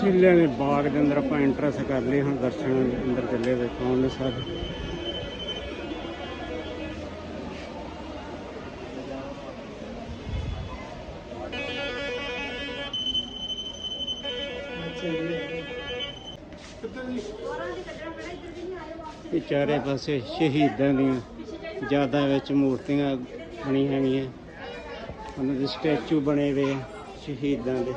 ਚਿੱਲਿਆਂ ਦੇ ਬਾਗ ਦੇ ਅੰਦਰ ਆਪਾਂ ਐਂਟਰੈਂਸ ਕਰ ਲਈ ਹੁਣ ਦਰਸ਼ਨ ਅੰਦਰ ਚੱਲੇ ਵੇਖੋ ਉਹਨੇ ਸਾਰੇ। ਇਹ ਚਾਰੇ ਪਾਸੇ ਸ਼ਹੀਦਾਂ ਦੀਆਂ ਯਾਦਾਂ ਵਿੱਚ ਮੂਰਤੀਆਂ ਬਣੀਆਂ ਹੈਗੀਆਂ। ਉਹਨਾਂ ਦੇ ਸਟੈਚੂ ਬਣੇ ਹੋਏ ਆ ਸ਼ਹੀਦਾਂ ਦੇ।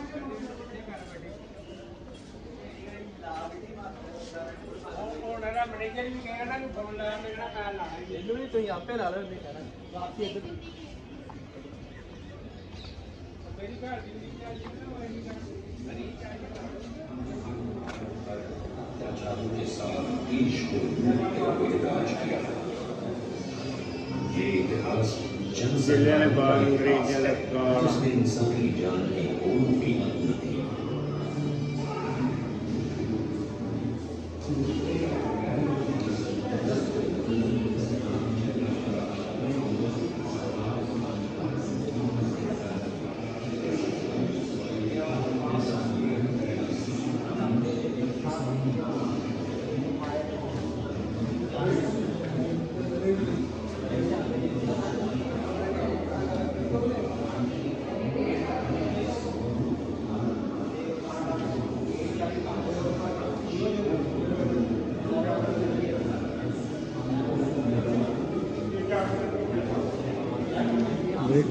ये इतिहास जन ਜ਼ਿਲ੍ਹਿਆਂ ਦੇ ਬਾਗ ਅੰਗਰੇਜ਼ਾਂ ਦਾ ਕਾਲ उसमें इंसान की जान की कोई कीमत न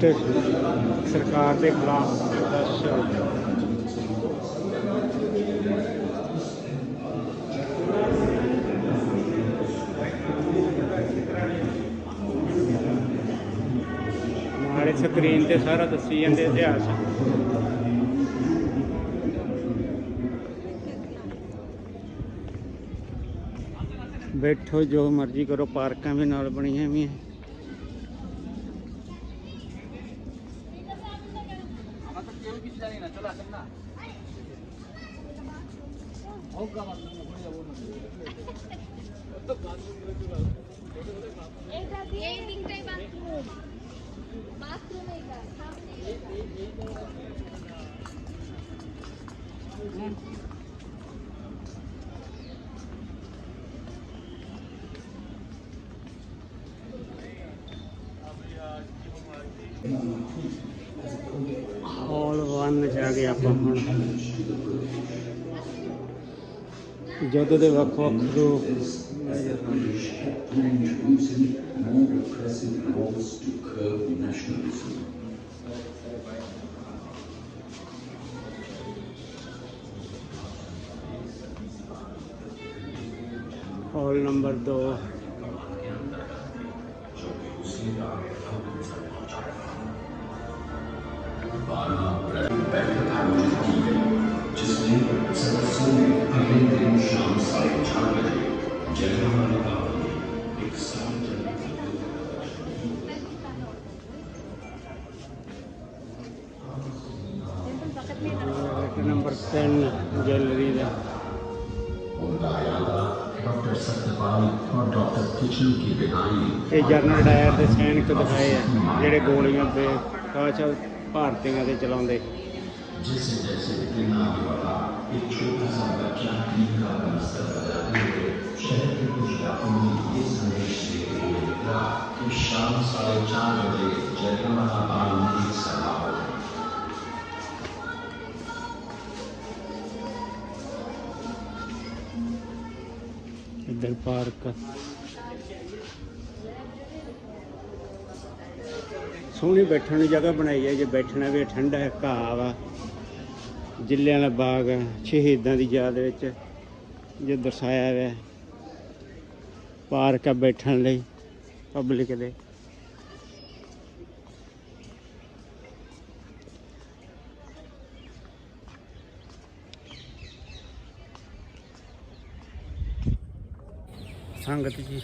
थी ਬ੍ਰਿਟਿਸ਼ ਸਰਕਾਰ ਦੇ ਖਿਲਾਫ ਪ੍ਰਦਰਸ਼ਨ ਮਾਰੇ ਸਕਰੀਨ ਤੇ ਸਾਰਾ ਦੱਸੀ ਜਾਂਦੇ ਇਤਿਹਾਸ ਬੈਠੋ ਜੋ ਮਰਜ਼ੀ ਕਰੋ ਪਾਰਕਾਂ ਵੀ ਨਾਲ ਬਣੀਆਂ ਵੀ এই ਔਲ ਵਨ ਚ ਆ ਗਏ ਆਪਾਂ ਹੁਣ ਜਦੋਂ ਦੇ ਵੱਖ ਵੱਖ ਰੂਪ And using more aggressive laws to curb nationalism. Hall number दो। जिसने सदस्यों ने अगले दिन शाम साढ़े चार बजे जयपुर ਇਹ ਜਨਰਲ ਡਾਇਰ ਦੇ ਸੈਨਿਕ ਦਿਖਾਏ ਆ ਜਿਹੜੇ ਗੋਲੀਆਂ ਤੇ ਕਾਚ ਭਾਰਤੀਆਂ ਦੇ ਚਲਾਉਂਦੇ जैसे जैसे दिन आने वाला एक छोटा सा बच्चा टीम का बस्तर बजाते हुए शहर के कुछ इलाकों में ये संदेश देते हुए निकला कि शाम साढ़े चार बजे जलियांवाला बाग में एक सभा हो ਇੱਧਰ ਪਾਰਕ ਸੋਹਣੀ ਬੈਠਣ ਨੂੰ ਜਗ੍ਹਾ ਬਣਾਈ ਹੈ ਜੇ ਬੈਠਣਾ ਵੀ ਠੰਡਾ ਹੈ ਘਾਹ ਵਾ ਜ਼ਿਲ੍ਹਿਆਂ ਦਾ ਬਾਗ ਹੈ, ਸ਼ਹੀਦਾਂ ਦੀ ਯਾਦ ਵਿੱਚ ਜੋ ਦਰਸਾਇਆ ਹੋਇਆ ਹੈ। ਪਾਰਕ ਆ ਬੈਠਣ ਲਈ ਪਬਲਿਕ ਦੇ ਸੰਗਤ ਜੀ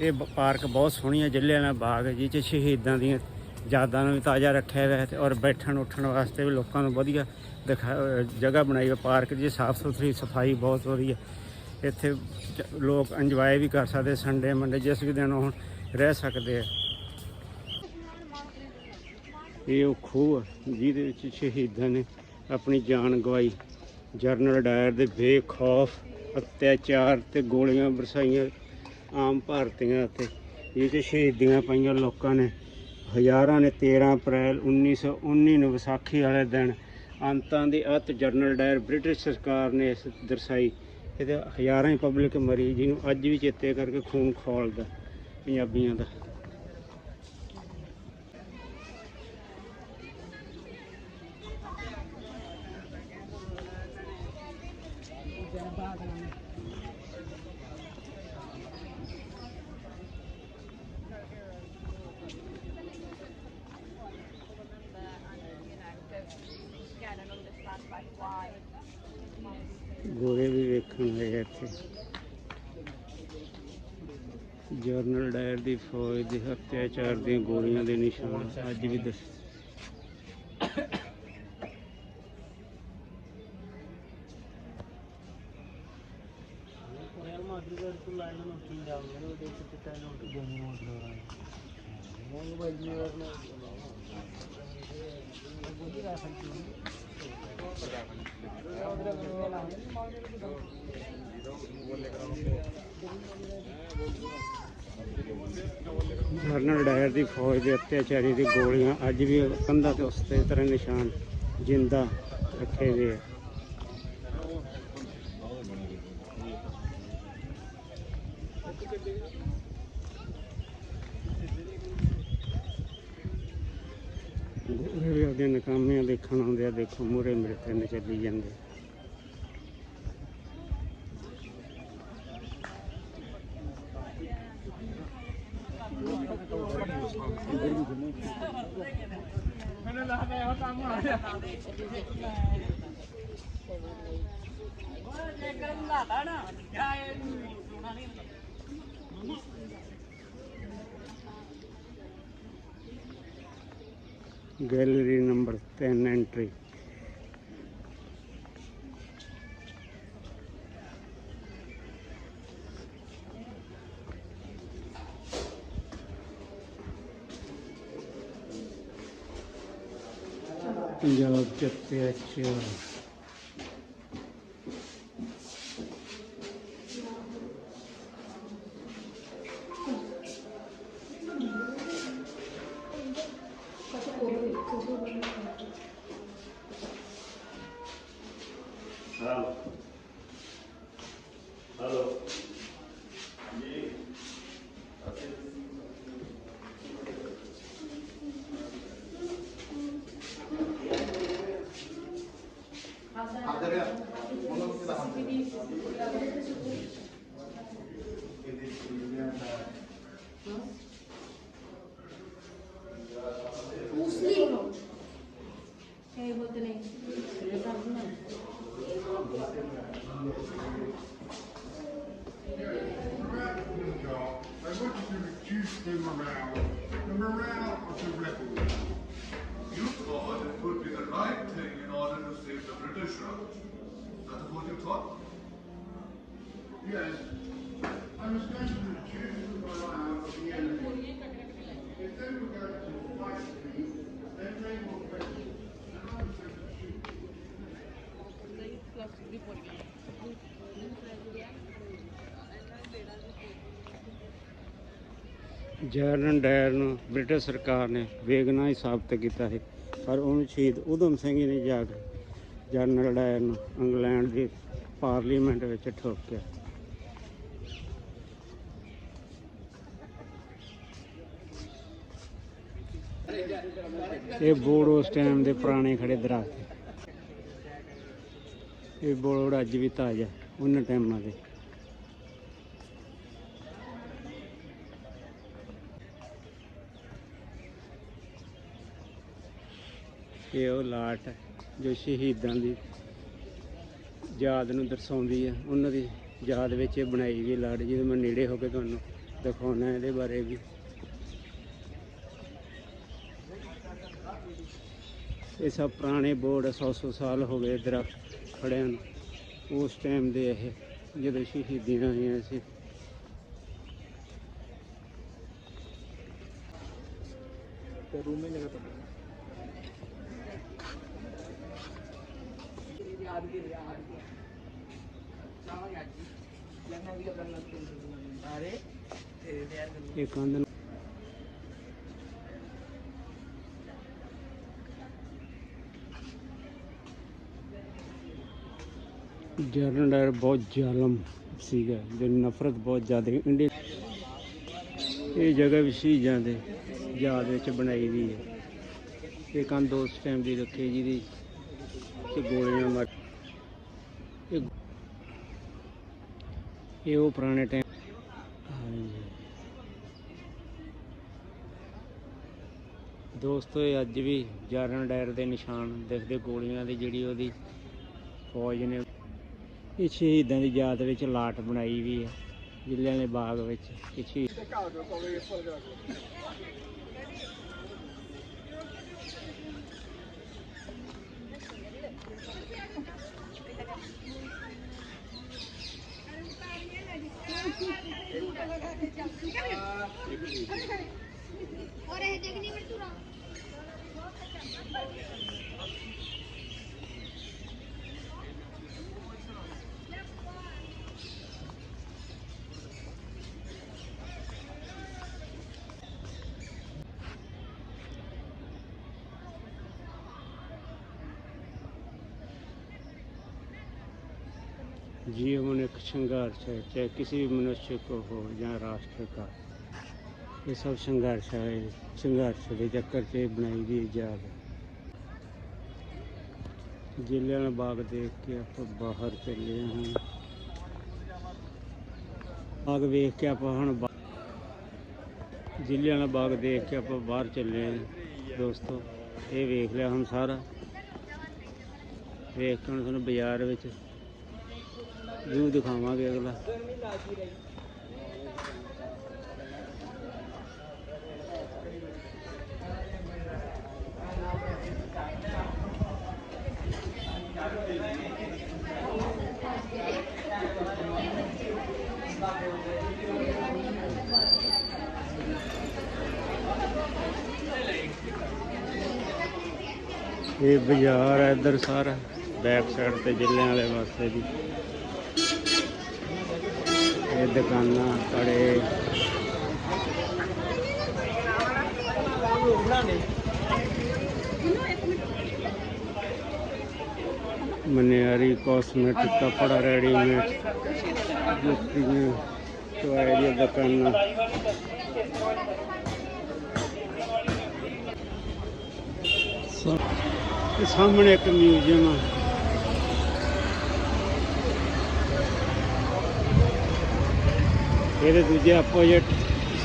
ਇਹ ਬ- ਪਾਰਕ ਬਹੁਤ ਸੋਹਣੀ ਹੈ ਜ਼ਿਲ੍ਹਿਆਂ ਦਾ ਬਾਗ ਹੈ ਜਿਹ 'ਚ ਸ਼ਹੀਦਾਂ ਦੀਆਂ ਯਾਦਾਂ ਨੂੰ ਵੀ ਤਾਜ਼ਾ ਰੱਖਿਆ ਹੋਇਆ ਹੈ ਤੇ ਔਰ ਬੈਠਣ ਉੱਠਣ ਵਾਸਤੇ ਵੀ ਲੋਕਾਂ ਨੂੰ ਵਧੀਆ ਦਿਖਾ, ਜਗ੍ਹਾ ਬਣਾਈ ਹੈ ਪਾਰਕ ਦੀ ਸਾਫ਼ ਸੁਥਰੀ, ਸਫ਼ਾਈ ਬਹੁਤ ਵਧੀਆ ਇੱਥੇ ਲੋਕ ਇੰਜੋਏ ਵੀ ਕਰ ਸਕਦੇ, ਸੰਡੇ, ਮੰਡੇ, ਜਿਸ ਵੀ ਦਿਨ ਉਹ ਰਹਿ ਸਕਦੇ ਆ। ਇਹ ਉਹ ਖੂਹ ਆ, ਜਿਹਦੇ ਵਿੱਚ ਸ਼ਹੀਦਾਂ ਨੇ ਆਪਣੀ ਜਾਨ ਗਵਾਈ। ਜਰਨਲ ਡਾਇਰ ਦੇ ਬੇਖੌਫ, ਅਤਿਆਚਾਰ ਤੇ ਗੋਲੀਆਂ ਬਰਸਾਈਆਂ ਆਮ ਭਾਰਤੀਆਂ ਅਤੇ ਇਹ 'ਚ ਸ਼ਹੀਦੀਆਂ ਪਾਈਆਂ ਲੋਕਾਂ ਨੇ, ਹਜ਼ਾਰਾਂ ਨੇ 13 ਅਪ੍ਰੈਲ 1919 ਨੂੰ ਵਿਸਾਖੀ ਵਾਲੇ ਦਿਨ ਅੰਤਾਂ ਦੀ ਅਤ ਜਰਨਲ ਡਾਇਰ ਬ੍ਰਿਟਿਸ਼ ਸਰਕਾਰ ਨੇ ਇਸ ਦਰਸਾਈ। ਇਹਦੇ ਹਜ਼ਾਰਾਂ ਹੀ ਪਬਲਿਕ ਮਰੀ ਜਿਹਨੂੰ ਅੱਜ ਵੀ ਚੇਤੇ ਕਰਕੇ ਖੂਨ ਖੋਲਦਾ ਪੰਜਾਬੀਆਂ ਦਾ। ਗੋਲੇ ਜਰਨਲ ਡਾਇਰ ਦੀ ਫੌਜ ਦੇ ਅਤਿਆਚਾਰ ਦੀਆਂ ਗੋਲੀਆਂ ਦੇ ਨਿਸ਼ਾਨ ਅੱਜ ਵੀ ਦਸ ਜਰਨਲ ਡਾਇਰ ਦੀ ਫੌਜ ਦੇ ਅਤਿਆਚਾਰੀ ਦੀ ਗੋਲੀਆਂ ਅੱਜ ਵੀ ਕੰਧਾਂ ਤੇ ਉਸੇ ਤਰ੍ਹਾਂ ਨਿਸ਼ਾਨ ਜਿੰਦਾ ਰੱਖੇ ਹੋਏ ਆ। ਉਹਦੇ ਨਕਾਮੀਆਂ ਦੇਖਣ ਆਉਂਦੇ ਆ, ਦੇਖੋ ਮੂਰੇ ਮੇਰੇ ਤੇ ਚੱਲੀ ਜਾਂਦੇ। gallery number 10 entry. The British route. That is what you thought? Yes, I was going to reduce the morale of the enemy. If they were going to fight me, then they will win. And I was going to shoot. General Dyer ਨੂੰ British ਸਰਕਾਰ ਨੇ ਬੇਗੁਨਾਹ ਹੀ ਸਾਬਤ ਕੀਤਾ ਹੈ ਪਰ ਉਹਨੂੰ ਸ਼ਹੀਦ ਉਧਮ ਸਿੰਘ ਜੀ ਨੇ ਜਾ ਕੇ ਜਨਰਲ ਡਾਇਰ ਨੂੰ ਇੰਗਲੈਂਡ ਦੀ ਪਾਰਲੀਮੈਂਟ ਵਿੱਚ ਠੋਕਿਆ। ਇਹ ਬੋਰਡ ਉਸ ਟਾਈਮ ਦੇ ਪੁਰਾਣੇ ਖੜੇ ਦਰਖਤ ਇਹ ਬੋਰਡ ਅੱਜ ਵੀ ਤਾਜ਼ਾ ਉਹਨਾਂ ਟਾਈਮਾਂ ਦੇ। ਇਹ ਉਹ ਲਾਟ ਹੈ। ਜੋ ਸ਼ਹੀਦਾਂ ਦੀ ਯਾਦ ਨੂੰ ਦਰਸਾਉਂਦੀ ਹੈ, ਉਹਨਾਂ ਦੀ ਯਾਦ ਵਿੱਚ ਇਹ ਬਣਾਈ ਗਈ ਲਾਟ ਜਿਹਦੇ ਮੈਂ ਨੇੜੇ ਹੋ ਕੇ ਤੁਹਾਨੂੰ ਦਿਖਾਉਣਾ ਇਹਦੇ ਬਾਰੇ ਵੀ। ਇਹ ਸਭ ਪੁਰਾਣੇ ਬੋਰਡ 100-100 ਸਾਲ ਹੋ ਗਏ ਦਰਖਤ ਖੜਿਆਂ ਨੂੰ। ਉਸ ਟਾਈਮ ਦੇ ਇਹ, ਜਦੋਂ ਸ਼ਹੀਦੀਆਂ ਹੋਈਆਂ ਸੀ। ਇਹ ਕੰਧ ਨੂੰ ਡਾਇਰ ਬਹੁਤ ਜ਼ਾਲਮ ਸੀਗਾ ਜੋ ਨਫ਼ਰਤ ਬਹੁਤ ਜ਼ਿਆਦਾ ਇੰਡੀਆ ਇਹ ਜਗ੍ਹਾ ਵੀ ਸ਼ਹੀਦਾਂ ਦੇ ਯਾਦ ਵਿੱਚ ਬਣਾਈ ਦੀ ਹੈ। ਇਹ ਕੰਧ ਉਸ ਟਾਈਮ ਦੀ ਰੱਖੀ ਜਿਹਦੀ ਤੇ ਗੋਲੀਆਂ ਮਾਰ ਇਹ ਇਹ ਉਹ ਪੁਰਾਣੇ ਟਾਈਮ ਦੋਸਤੋ ਅੱਜ ਵੀ ਜਾਰਨ ਡਾਇਰ ਦੇ ਨਿਸ਼ਾਨ ਦਿਖਦੇ ਗੋਲੀਆਂ ਦੀ ਜਿਹੜੀ ਉਹਦੀ ਫੌਜ ਨੇ ਇਹ ਸ਼ਹੀਦਾਂ ਦੀ ਯਾਦ ਵਿੱਚ ਲਾਟ ਬਣਾਈ ਵੀ ਹੈ, ਜ਼ਿਲ੍ਹਿਆਂ ਦੇ ਬਾਗ ਵਿੱਚ ਇਹ ਸ਼ਹੀਦ जीवन एक संघर्ष है चाहे किसी भी मनुष्य को हो या राष्ट्र का ये सब संघर्ष है संघर्ष के चक्कर से बनाई गई याद है ਜ਼ਿਲ੍ਹਿਆਂ ਬਾਗ ਦੇਖ ਕੇ ਆਪਾਂ ਬਾਹਰ ਚੱਲੇ ਹਾਂ ਬਾਗ ਵੇਖ ਕੇ ਆਪਾਂ ਹੁਣ ਬਾ- ਜ਼ਿਲ੍ਹਿਆਂ ਬਾਗ ਦੇਖ ਕੇ ਆਪਾਂ ਬਾਹਰ ਚੱਲੇ ਹਾਂ ਦੋਸਤੋ ਇਹ ਵੇਖ ਲਿਆ ਹੁਣ ਸਾਰਾ ਵੇਖ ਕੇ ਹੁਣ ਤੁਹਾਨੂੰ ਬਾਜ਼ਾਰ ਵਿੱਚ ਵਿਊ ਦਿਖਾਵਾਂਗੇ ਅਗਲਾ। ਇਹ ਬਾਜ਼ਾਰ ਹੈ ਇੱਧਰ ਸਾਰਾ, ਬੈਕ ਸਾਈਡ ਤੇ ਜ਼ਿਲ੍ਹਿਆਂ ਵਾਲੇ ਪਾਸੇ ਦੀ। ਦੁਕਾਨਾਂ ਕੜੇ। ਮਨਿਆਰੀ ਕਾਸਮੈਟਿਕ ਕਪੜਾ ਰੈਡੀਮੇਡ ਜੁੱਤੀਆਂ ਟੋਏ ਦੀਆਂ ਦੁਕਾਨਾਂ। ਸਾਹਮਣੇ ਇੱਕ ਮਿਊਜ਼ੀਅਮ ਆ। ਇਹਦੇ ਦੂਜੇ ਆਪੋਜੀਟ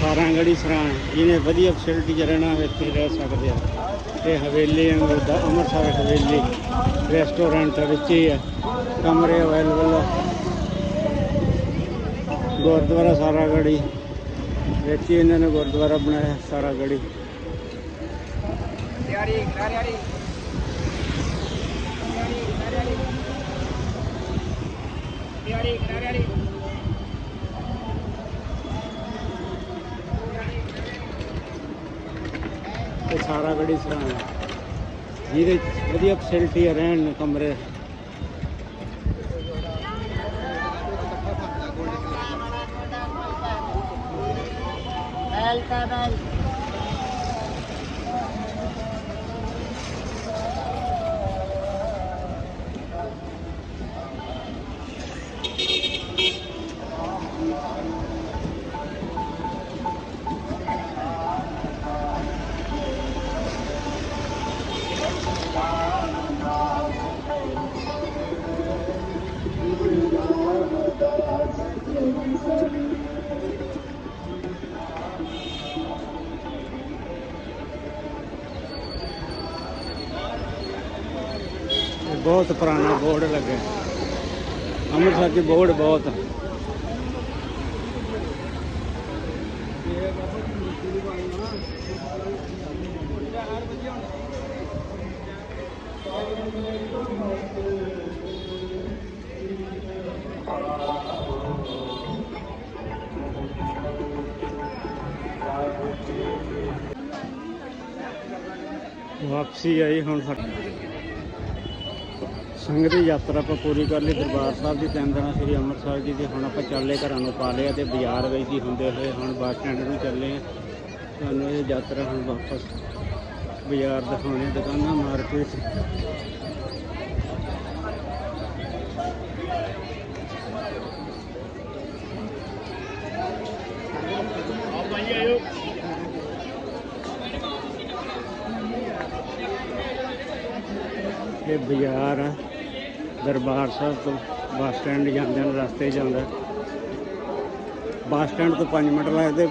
ਸਾਰਾਂਗੜੀ ਸਰਾਂ ਜਿਹਨੇ ਵਧੀਆ ਫੈਸਿਲਿਟੀ 'ਚ ਰਹਿਣਾ ਇੱਥੇ ਰਹਿ ਸਕਦੇ ਆ। ਇਹ ਹਵੇਲੀ ਵਾਂਗੂ ਅੰਮ੍ਰਿਤਸਰ ਹਵੇਲੀ। ਰੈਸਟੋਰੈਂਟ ਵਿੱਚ ਹੀ ਆ। ਕਮਰੇ ਅਵੇਲੇਬਲ ਆ। ਗੁਰਦੁਆਰਾ ਸਾਰਾਗੜੀ ਵਿੱਚ ਹੀ ਇਹਨਾਂ ਨੇ ਗੁਰਦੁਆਰਾ ਬਣਾਇਆ ਸਾਰਾਗੜੀ ਤੇ ਸਾਰਾਗੜੀ ਸਰਾਂ ਜਿਹਦੇ ਵਧੀਆ ਫੈਸਿਲਿਟੀ ਆ ਰਹਿਣ ਨੂੰ ਕਮਰੇ। ਇਹ ਬਹੁਤ ਪੁਰਾਣਾ ਬੋਰਡ ਲੱਗਾ। ਅੰਮ੍ਰਿਤਸਰ 'ਚ ਬੋਰਡ ਬਹੁਤ ਵਾਪਸੀ ਆਈ ਹੁਣ ਸਾਡੀ। ਸੰਗਤ ਦੀ ਯਾਤਰਾ ਆਪਾਂ ਪੂਰੀ ਕਰ ਲਈ। ਦਰਬਾਰ ਸਾਹਿਬ ਦੀ ਤਿੰਨ ਦਿਨਾਂ ਸ੍ਰੀ ਅੰਮ੍ਰਿਤਸਰ ਜੀ ਦੇ। ਹੁਣ ਆਪਾਂ ਚੱਲੇ ਘਰਾਂ ਨੂੰ ਪਾ ਲਿਆ ਤੇ ਬਾਜ਼ਾਰ ਵਿੱਚ ਹੀ ਹੁੰਦੇ ਹੋਏ ਹੁਣ ਬੱਸ ਸਟੈਂਡ ਨੂੰ ਚੱਲੇ ਆ ਤੁਹਾਨੂੰ ਇਹ ਯਾਤਰਾ ਹੁਣ ਵਾਪਸ ਬਾਜ਼ਾਰ ਦਿਖਾਉਣੇ, ਦੁਕਾਨਾਂ, ਮਾਰਕੀਟ। ਇਹ ਬਾਜ਼ਾਰ ਆ। ਦਰਬਾਰ ਸਾਹਿਬ ਤੋਂ ਬੱਸ ਸਟੈਂਡ ਜਾਂਦੇ ਨੇ ਰਸਤੇ ਜਾਂਦਾ। ਬੱਸ ਸਟੈਂਡ ਤੋਂ 5 ਮਿੰਟ ਲੱਗਦੇ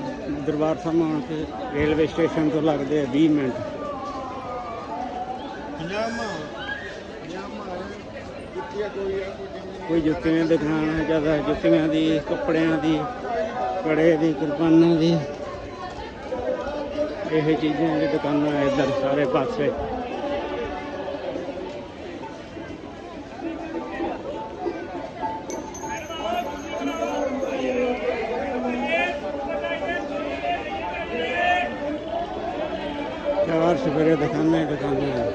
ਦਰਬਾਰ ਸਾਹਿਬ ਆਉਣ ਤੇ ਰੇਲਵੇ ਸਟੇਸ਼ਨ ਤੋਂ ਲੱਗਦੇ ਆ 20 ਮਿੰਟ। ਕੋਈ ਜੁੱਤੀਆਂ ਦੀ ਦੁਕਾਨ ਹੈ ਜ਼ਿਆਦਾ ਜੁੱਤੀਆਂ ਦੀ ਕੱਪੜਿਆਂ ਦੀ ਕੜੇ ਦੀ ਕਿਰਪਾਨਾਂ ਦੀ। ਇਹ ਚੀਜ਼ਾਂ ਦੀ ਦੁਕਾਨਾਂ ਇੱਧਰ ਸਾਰੇ ਪਾਸੇ ਚਾਰ ਸਵੇਰੇ ਦੁਕਾਨਾਂ ਹੀ ਦੁਕਾਨਾਂ ਹੈ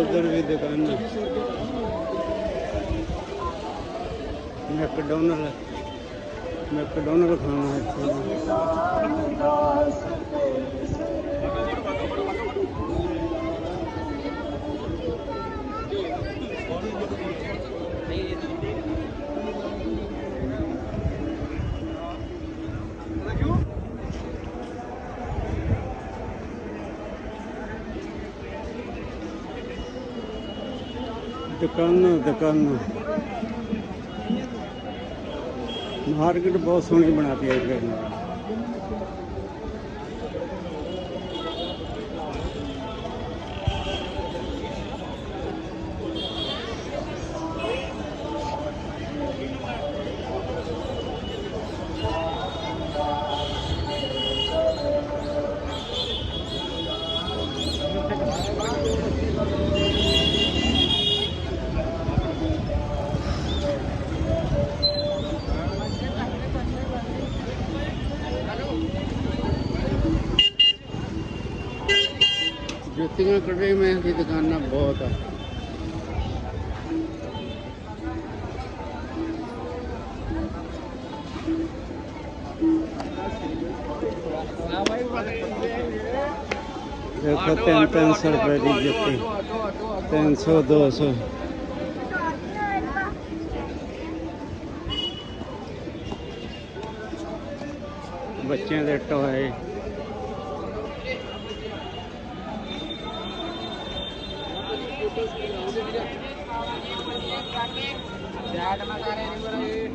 ਉਧਰ ਵੀ ਦੁਕਾਨਾਂ ਮੈਕਡੋਨਲ ਮੈਕਡੋਨਲ ਖਾਣਾ ਦੁਕਾਨ ਦੁਕਾਨ। ਮਾਰਕੀਟ ਬਹੁਤ ਸੋਹਣੀ ਬਣਾਤੀ ਹੈ ਇੱਧਰ ਜੁੱਤੀਆਂ ਕੱਢੇ ਮੈਂ ਦੀ ਦੁਕਾਨਾਂ ਬਹੁਤ ਆ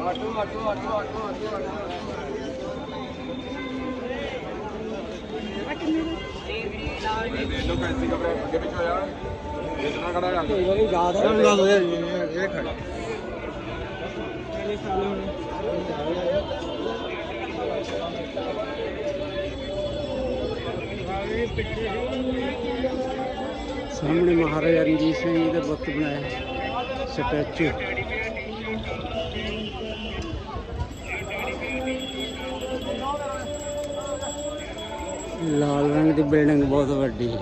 ਦੇਖੋ ਤਿੰਨ ਤਿੰਨ ਸੌ ਰੁਪਏ ਦੀ ਜੁੱਤੀ ਤਿੰਨ ਸੌ ਦੋ ਸੌ ਬੱਚਿਆਂ ਦੇ ਟੋਏ ਸਾਹਮਣੇ ਮਹਾਰਾਜਾ ਰਣਜੀਤ ਸਿੰਘ ਜੀ ਦਾ ਬੁੱਤ ਬਣਾਇਆ ਸਟੈਚੂ। ਲਾਲ ਰੰਗ ਦੀ ਬਿਲਡਿੰਗ ਬਹੁਤ ਵੱਡੀ ਹੈ।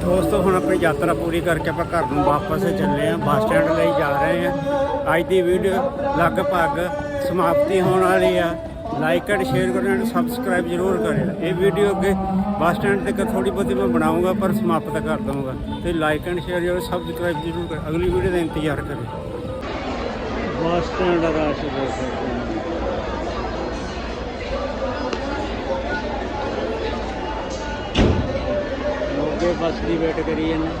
ਦੋਸਤੋ, ਹੁਣ ਆਪਣੀ ਯਾਤਰਾ ਪੂਰੀ ਕਰਕੇ ਆਪਾਂ ਘਰ ਨੂੰ ਵਾਪਸ ਚੱਲੇ ਆਂ ਬੱਸ ਸਟੈਂਡ ਲਈ ਜਾ ਰਹੇ ਆਂ ਅੱਜ ਦੀ ਵੀਡੀਓ ਲਗਭਗ ਸਮਾਪਤੀ ਹੋਣ ਵਾਲੀ ਆ। ਲਾਈਕ ਐਂਡ ਸ਼ੇਅਰ ਕਰੋ ਐਂਡ ਸਬਸਕ੍ਰਾਈਬ ਜ਼ਰੂਰ ਕਰਿਓ। ਇਹ ਵੀਡੀਓ ਅੱਗੇ ਬੱਸ ਸਟੈਂਡ ਤੱਕ ਥੋੜੀ ਬਹੁਤੀ ਮੈਂ ਬਣਾਉਂਗਾ ਪਰ ਸਮਾਪਤ ਕਰ ਦਊਂਗਾ। ਤੇ ਲਾਈਕ ਐਂਡ ਸ਼ੇਅਰ ਜ਼ਰੂਰ ਸਬਸਕ੍ਰਾਈਬ ਜ਼ਰੂਰ ਕਰੋ ਅਗਲੀ ਵੀਡੀਓ ਦਾ ਇੰਤਜ਼ਾਰ ਕਰਿਓ। ਬੱਸ ਸਟੈਂਡ ਦਾ ਰਸ਼ ਦੇਖ ਸਕਦੇ ਹੋ। ਮੋਗੇ ਬੱਸ ਦੀ ਵੇਟ ਕਰੀ ਜਾਂਦੇ।